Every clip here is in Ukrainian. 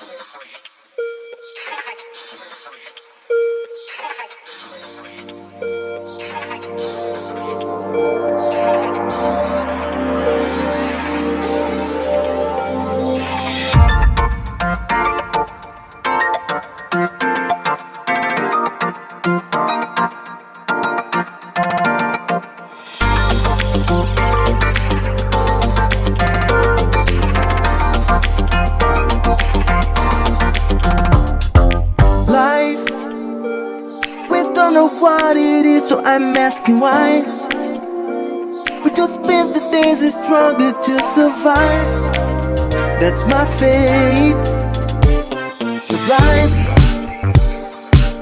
Thank you. We just spend the days and struggle to survive. That's my fate. Sublime.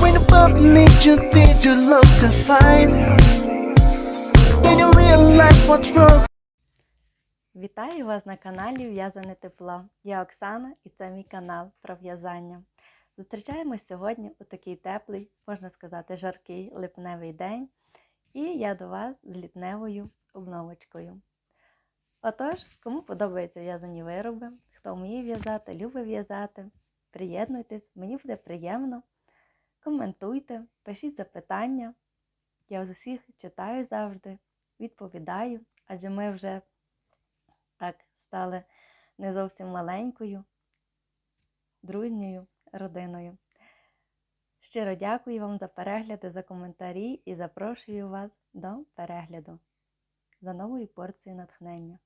When above nature, things you love to find. Then you realize what's wrong. Вітаю вас на каналі В'язане тепло. Я Оксана і це мій канал про в'язання. Зустрічаємось сьогодні у такий теплий, можна сказати, жаркий липневий день. І я до вас з літневою обновочкою. Отож, кому подобаються в'язані вироби, хто вміє в'язати, любить в'язати, приєднуйтесь, мені буде приємно. Коментуйте, пишіть запитання. Я з усіх читаю завжди, відповідаю, адже ми вже так стали не зовсім маленькою, дружньою родиною. Щиро дякую вам за перегляди, за коментарі і запрошую вас до перегляду за новою порцією натхнення.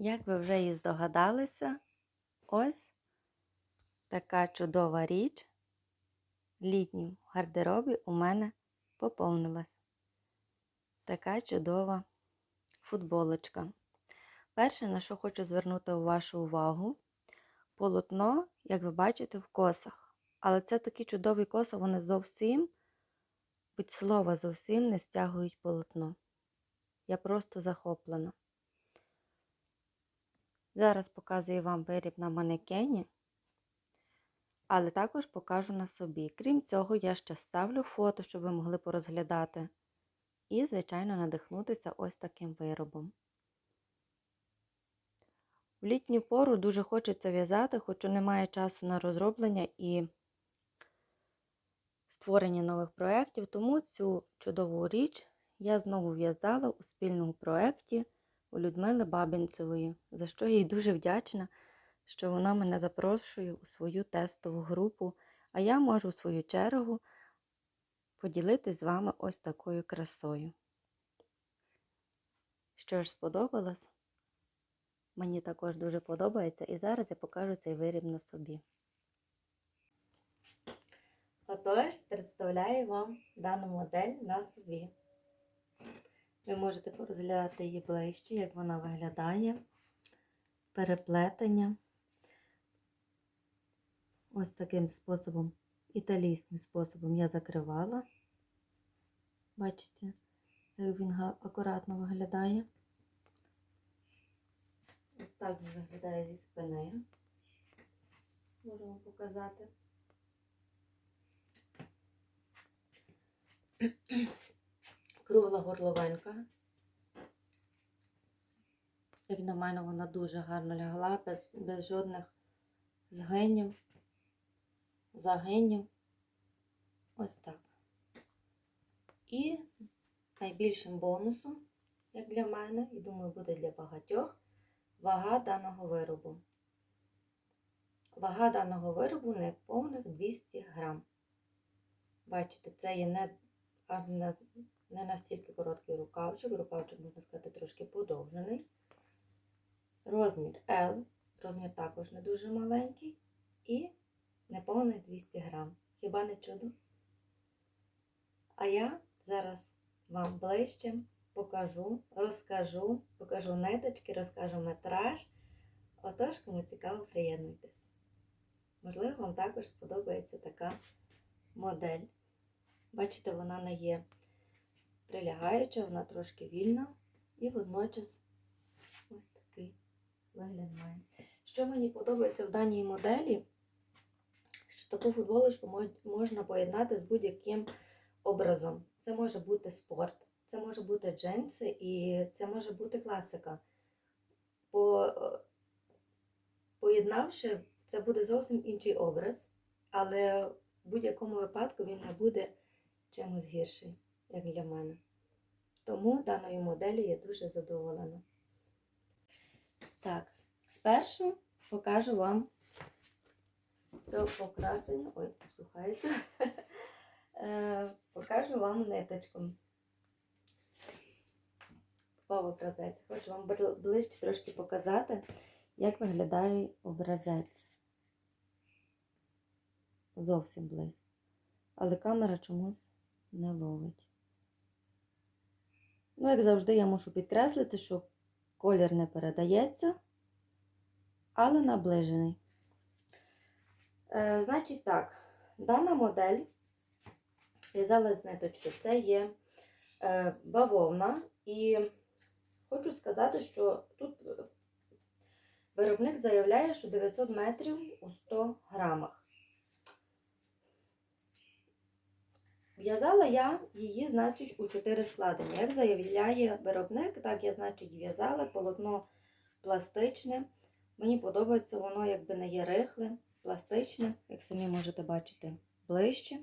Як ви вже і здогадалися, ось така чудова річ в гардеробі у мене поповнилась. Така чудова футболочка. Перше, на що хочу звернути вашу увагу, полотно, як ви бачите, в косах. Але це такі чудові коси, вони зовсім, від слова, зовсім не стягують полотно. Я просто захоплена. Зараз показую вам виріб на манекені, але також покажу на собі. Крім цього, я ще вставлю фото, щоб ви могли порозглядати. І, звичайно, надихнутися ось таким виробом. В літню пору дуже хочеться в'язати, хоча немає часу на розроблення і створення нових проєктів, тому цю чудову річ я знову в'язала у спільному проєкті у Людмили Бабінцевої, за що їй дуже вдячна, що вона мене запрошує у свою тестову групу, а я можу, в свою чергу, поділитись з вами ось такою красою. Що ж сподобалось? Мені також дуже подобається, і зараз я покажу цей виріб на собі. Отож, представляю вам дану модель на собі. Ви можете порозглядати її ближче, як вона виглядає, переплетення. Ось таким способом, італійським способом я закривала. Бачите, як він акуратно виглядає. Ось так виглядає зі спини. Можемо показати. Кругла горловинка. Як на мене, вона дуже гарно лягла, без, без жодних згинів, загинів. Ось так. І найбільшим бонусом, як для мене, і думаю, буде для багатьох, вага даного виробу. Вага даного виробу не повних 200 грам. Бачите, це є не, не, не настільки короткий рукавчик, рукавчик, можна сказати, трошки подовжений. Розмір L, розмір також не дуже маленький, і неповних 200 грам. Хіба не чудо? А я зараз вам ближче покажу, розкажу, покажу ниточки, розкажу метраж. Отож, кому цікаво, приєднуйтесь. Можливо, вам також сподобається така модель. Бачите, вона не є прилягаюча, вона трошки вільна і водночас ось такий вигляд має. Що мені подобається в даній моделі, що таку футболочку можна поєднати з будь-яким образом. Це може бути спорт, це може бути джинси і це може бути класика. По, поєднавши, це буде зовсім інший образ, але в будь-якому випадку він не буде чимось гірший, як для мене. Тому даною моделі я дуже задоволена. Так, спершу покажу вам це покрасення. Ой, слухається. Е, Покажу вам ниточку. По. Хочу вам ближче трошки показати, як виглядає образець. Зовсім близько. Але камера чомусь не ловить. Ну, як завжди, я мушу підкреслити, що колір не передається, але наближений. Е, значить так, дана модель в'язала з ниточки. Це є е, бавовна. І хочу сказати, що тут е, виробник заявляє, що 900 метрів у 100 грамах. В'язала я її, значить, у 4 складення. Як заявляє виробник, так я, значить, в'язала полотно пластичне. Мені подобається, воно якби не є рихле, пластичне, як самі можете бачити, ближче.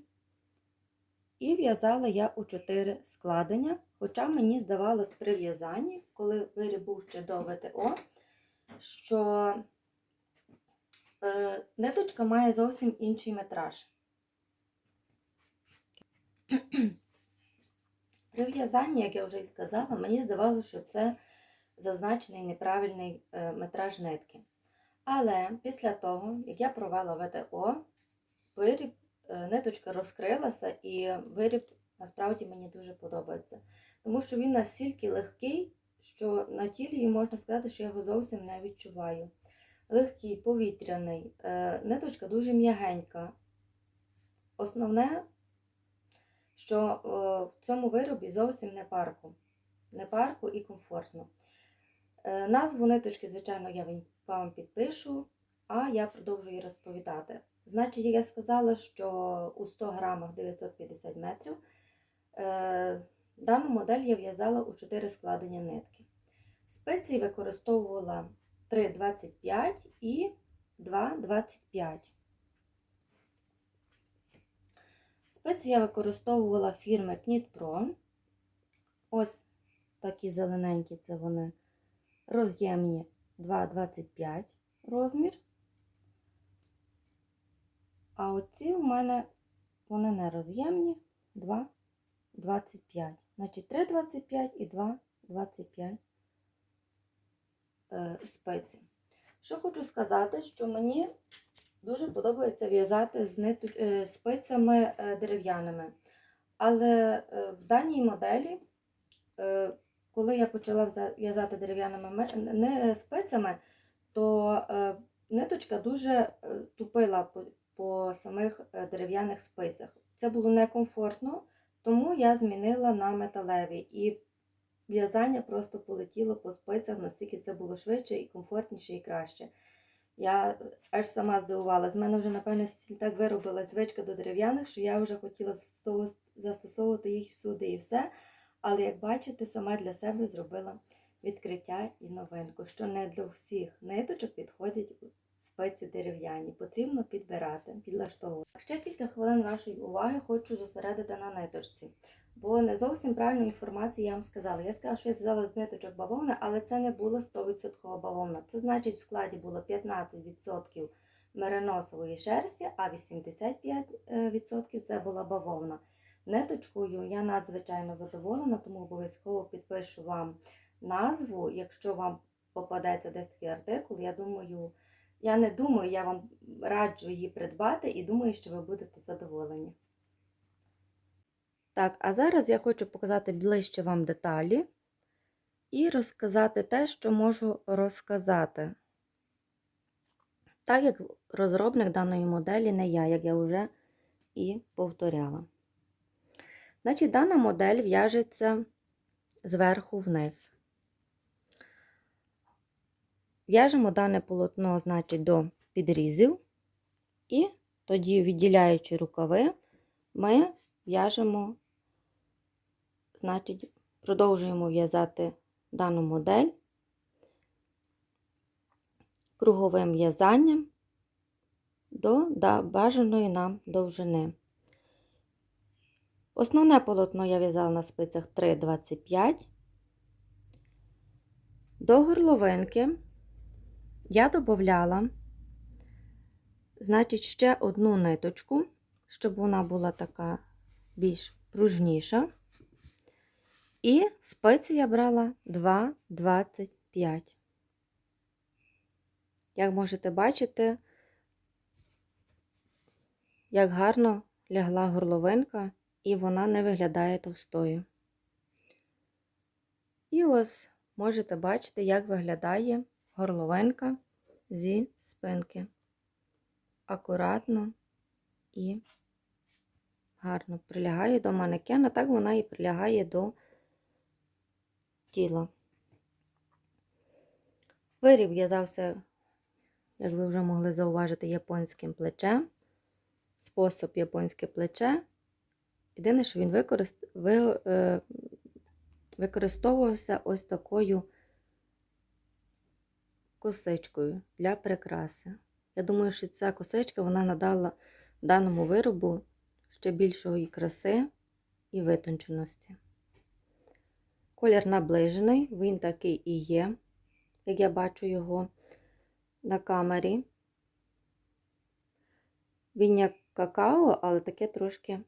І в'язала я у 4 складення. Хоча мені здавалось при в'язанні, коли виріб був ще до ВТО, що е, ниточка має зовсім інший метраж. При в'язанні, як я вже і сказала, мені здавалося, що це зазначений неправильний е, метраж нитки. Але після того, як я провела ВТО, виріб, ниточка розкрилася і виріб насправді мені дуже подобається. Тому що він настільки легкий, що на тілі можна сказати, що я його зовсім не відчуваю. Легкий, повітряний, е, ниточка дуже м'ягенька. Основне, що е, в цьому виробі зовсім не парку. Не парку і комфортно. Е, Назву ниточки, звичайно, я вам підпишу, а я продовжую її розповідати. Значить, я сказала, що у 100 грамах 950 метрів. Е, Дану модель я в'язала у 4 складення нитки. Спеції використовувала 3,25 і 2,25. Спеції я використовувала фірми Knit Ось такі зелененькі це вони роз'ємні 2,25 розмір. А оці у мене вони не роз'ємні 2,25. Значить 3,25 і 2,25 е, спеції. Що хочу сказати, що мені дуже подобається в'язати з ниту... е, спицями е, дерев'яними. Але е, в даній моделі, е, коли я почала в'язати дерев'яними спицями, то е, ниточка дуже е, тупила по, самих е, дерев'яних спицях. Це було некомфортно, тому я змінила на металеві. І в'язання просто полетіло по спицях, наскільки це було швидше і комфортніше і краще. Я аж сама здивувалася. З мене вже, напевне, так виробила звичка до дерев'яних, що я вже хотіла застосовувати їх всюди і все. Але, як бачите, сама для себе зробила відкриття і новинку, що не для всіх ниточок підходять спиці дерев'яні. Потрібно підбирати, підлаштовувати. Ще кілька хвилин вашої уваги хочу зосередити на ниточці. Бо не зовсім правильну інформацію я вам сказала. Я сказала, що я зв'язала з ниточок бавовни, але це не було 100% бавовна. Це значить, в складі було 15% мериносової шерсті, а 85% це була бавовна. Ниточкою я надзвичайно задоволена, тому обов'язково підпишу вам назву. Якщо вам попадеться десь такий артикул, я думаю, я не думаю, я вам раджу її придбати і думаю, що ви будете задоволені. Так, а зараз я хочу показати ближче вам деталі і розказати те, що можу розказати. Так як розробник даної моделі не я, як я вже і повторяла. Значить, дана модель в'яжеться зверху вниз. В'яжемо дане полотно, значить, до підрізів і тоді, відділяючи рукави, ми в'яжемо, значить, продовжуємо в'язати дану модель круговим в'язанням до бажаної нам довжини. Основне полотно я в'язала на спицях 3,25. До горловинки я додавала, значить, ще одну ниточку, щоб вона була така більш пружніша. І спиці я брала 2,25. Як можете бачити, як гарно лягла горловинка, і вона не виглядає товстою. І ось можете бачити, як виглядає горловинка зі спинки. Акуратно і гарно прилягає до манекена, так вона і прилягає до тіла. Виріб в'язався, як ви вже могли зауважити, японським плечем. Спосіб японське плече. Єдине, що він використ... ви... е... використовувався ось такою косичкою для прикраси. Я думаю, що ця косичка вона надала даному виробу ще більшої краси і витонченості. Колір наближений, він такий і є, як я бачу його на камері. Він як какао, але таке трошки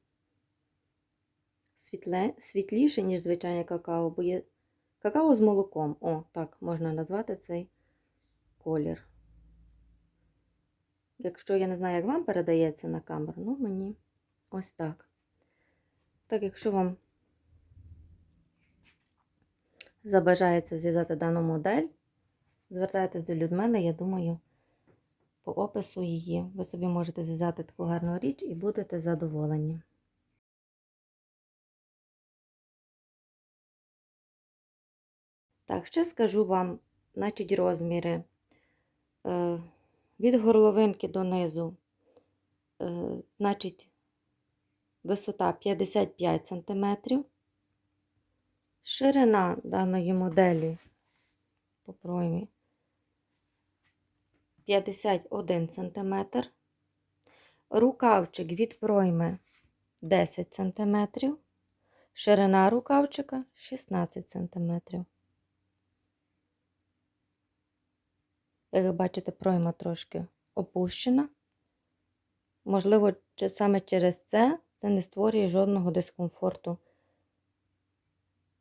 світле, світліше, ніж звичайне какао, бо є какао з молоком. О, так можна назвати цей колір. Якщо я не знаю, як вам передається на камеру, ну мені ось так. Так, якщо вам забажається зв'язати дану модель, звертайтесь до Людмили, я думаю, по опису її ви собі можете зв'язати таку гарну річ і будете задоволені. Так, ще скажу вам, значить, розміри від горловинки до низу, е, значить, висота 55 см, ширина даної моделі по проймі 51 см, рукавчик від пройми 10 см, ширина рукавчика 16 см. Як ви бачите, пройма трошки опущена. Можливо, саме через це це не створює жодного дискомфорту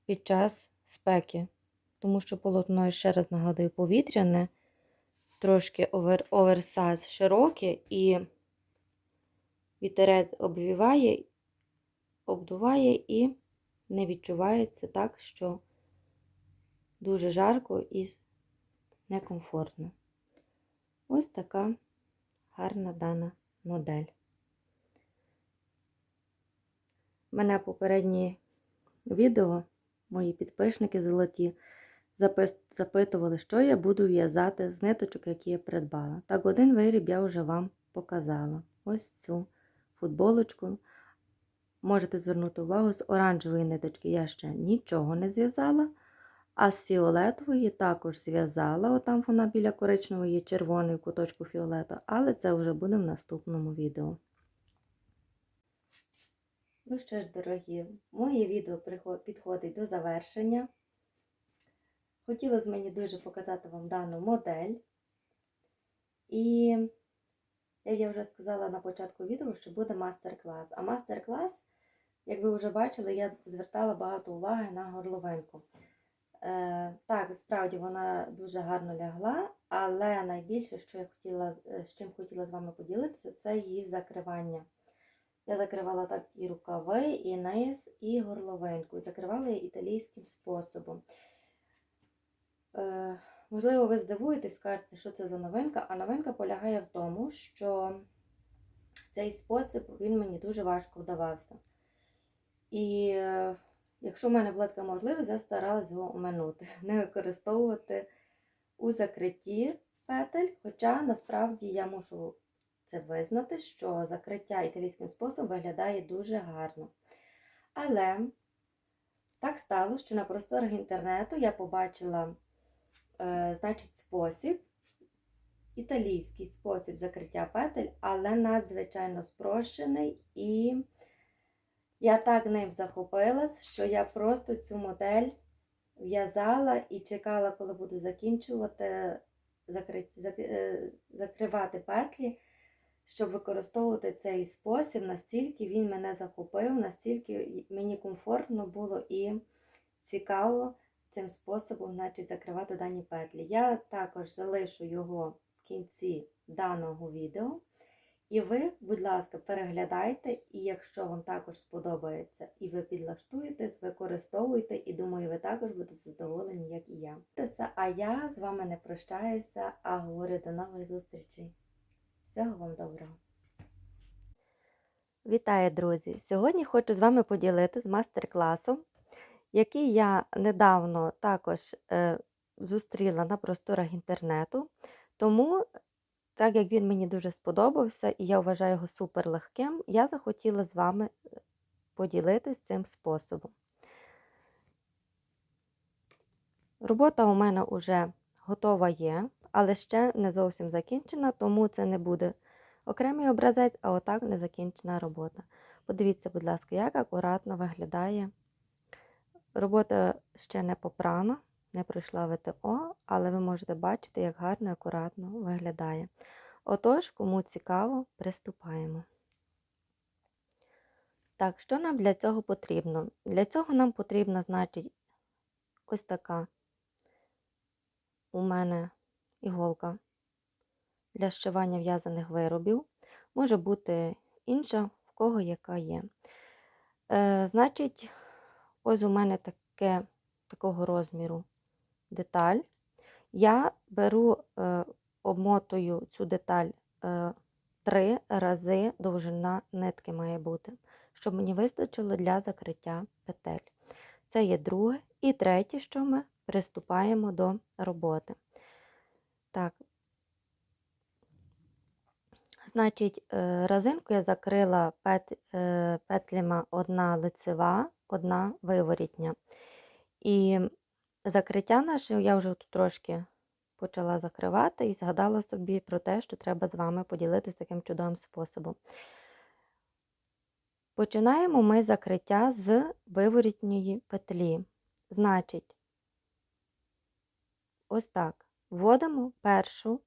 під час спеки. Тому що полотно, ще раз нагадую, повітряне, трошки овер, оверсайз широкий і вітерець обвіває, обдуває і не відчувається так, що дуже жарко і некомфортно. Ось така гарна дана модель. Мене попередні відео, мої підписники золоті, запитували, що я буду в'язати з ниточок, які я придбала. Так, один виріб я вже вам показала. Ось цю футболочку. Можете звернути увагу, з оранжевої ниточки я ще нічого не зв'язала. А з фіолетової також зв'язала, отам вона біля коричневої є червоний куточку фіолета, але це вже буде в наступному відео. Ну що ж, дорогі, моє відео підходить до завершення. Хотілося мені дуже показати вам дану модель. І, як я вже сказала на початку відео, що буде мастер-клас. А мастер-клас, як ви вже бачили, я звертала багато уваги на горловинку. Е, так, справді вона дуже гарно лягла, але найбільше, що я хотіла, е, з чим хотіла з вами поділитися, це її закривання. Я закривала так і рукави, і низ, і горловинку. Закривала її італійським способом. Е, можливо, ви здивуєтесь, скажете, що це за новинка, а новинка полягає в тому, що цей спосіб він мені дуже важко вдавався. І Якщо в мене була така можливість, я старалась його оминути, не використовувати у закритті петель, хоча насправді я мушу це визнати, що закриття італійським способом виглядає дуже гарно. Але так сталося, що на просторах інтернету я побачила е, значить, спосіб, італійський спосіб закриття петель, але надзвичайно спрощений. І я так ним захопилась, що я просто цю модель в'язала і чекала, коли буду закінчувати, е, закривати петлі, щоб використовувати цей спосіб, настільки він мене захопив, настільки мені комфортно було і цікаво цим способом значить, закривати дані петлі. Я також залишу його в кінці даного відео. І ви, будь ласка, переглядайте, і якщо вам також сподобається, і ви підлаштуєтесь, використовуйте, і думаю, ви також будете задоволені, як і я. А я з вами не прощаюся, а говорю до нових зустрічей. Всього вам доброго! Вітаю, друзі! Сьогодні хочу з вами поділитися мастер-класом, який я недавно також е, зустріла на просторах інтернету. Тому, так як він мені дуже сподобався і я вважаю його супер легким, я захотіла з вами е, поділитися цим способом. Робота у мене вже готова є, але ще не зовсім закінчена, тому це не буде окремий образець, а отак незакінчена робота. Подивіться, будь ласка, як акуратно виглядає. Робота ще не попрана, не пройшла ВТО, але ви можете бачити, як гарно і акуратно виглядає. Отож, кому цікаво, приступаємо. Так, що нам для цього потрібно? Для цього нам потрібна, значить, ось така у мене іголка для зшивання в'язаних виробів. Може бути інша, в кого яка є. Е, Значить, ось у мене таке, такого розміру деталь. Я беру, е, обмотую цю деталь е, три рази довжина нитки має бути, щоб мені вистачило для закриття петель. Це є друге. І третє, що ми приступаємо до роботи. Так, Значить, е, резинку я закрила пет, петлями одна лицева, одна виворітня. І закриття наше я вже тут трошки почала закривати і згадала собі про те, що треба з вами поділитися таким чудовим способом. Починаємо ми закриття з виворітньої петлі. Значить, ось так. Вводимо першу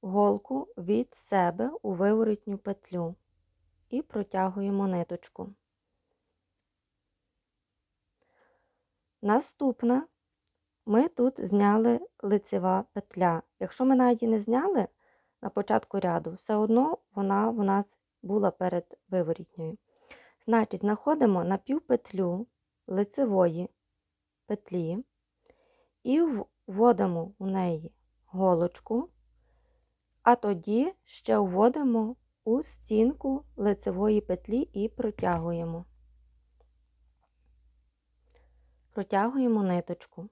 голку від себе у виворотню петлю і протягуємо ниточку. Наступна ми тут зняли лицева петля. Якщо ми навіть її не зняли на початку ряду, все одно вона в нас була перед виворітньою. Значить, знаходимо напівпетлю лицевої петлі і вводимо у неї голочку а тоді ще вводимо у стінку лицевої петлі і протягуємо. Протягуємо ниточку.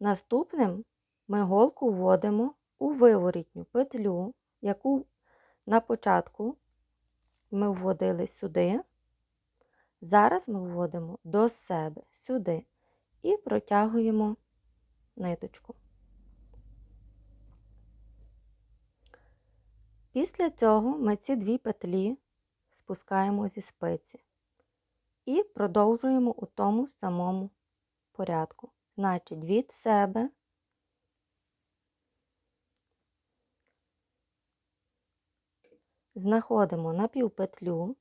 Наступним ми голку вводимо у виворітню петлю, яку на початку ми вводили сюди. Зараз ми вводимо до себе сюди і протягуємо ниточку. Після цього ми ці дві петлі спускаємо зі спиці і продовжуємо у тому самому порядку. Значить, від себе знаходимо на півпетлю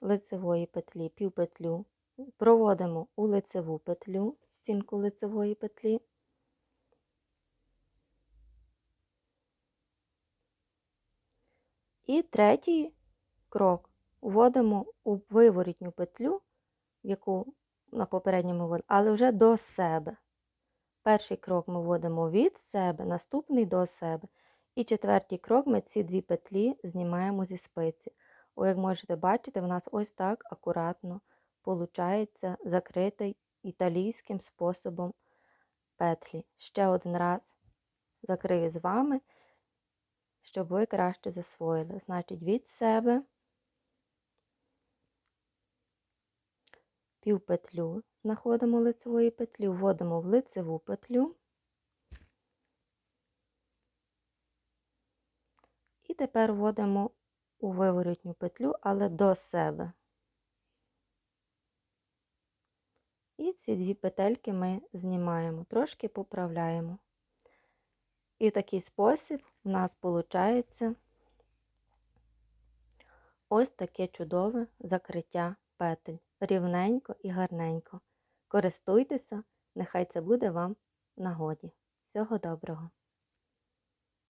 лицевої петлі, півпетлю, проводимо у лицеву петлю, стінку лицевої петлі. І третій крок вводимо у виворітню петлю, яку на попередньому вводили, але вже до себе. Перший крок ми вводимо від себе, наступний до себе. І четвертий крок ми ці дві петлі знімаємо зі спиці. О, як можете бачити, в нас ось так акуратно виходить закритий італійським способом петлі. Ще один раз закрию з вами, щоб ви краще засвоїли. Значить, від себе півпетлю знаходимо лицевої петлі, вводимо в лицеву петлю. І тепер вводимо у виворотню петлю, але до себе. І ці дві петельки ми знімаємо, трошки поправляємо. І в такий спосіб у нас виходить ось таке чудове закриття петель. Рівненько і гарненько. Користуйтеся, нехай це буде вам нагоді. Всього доброго!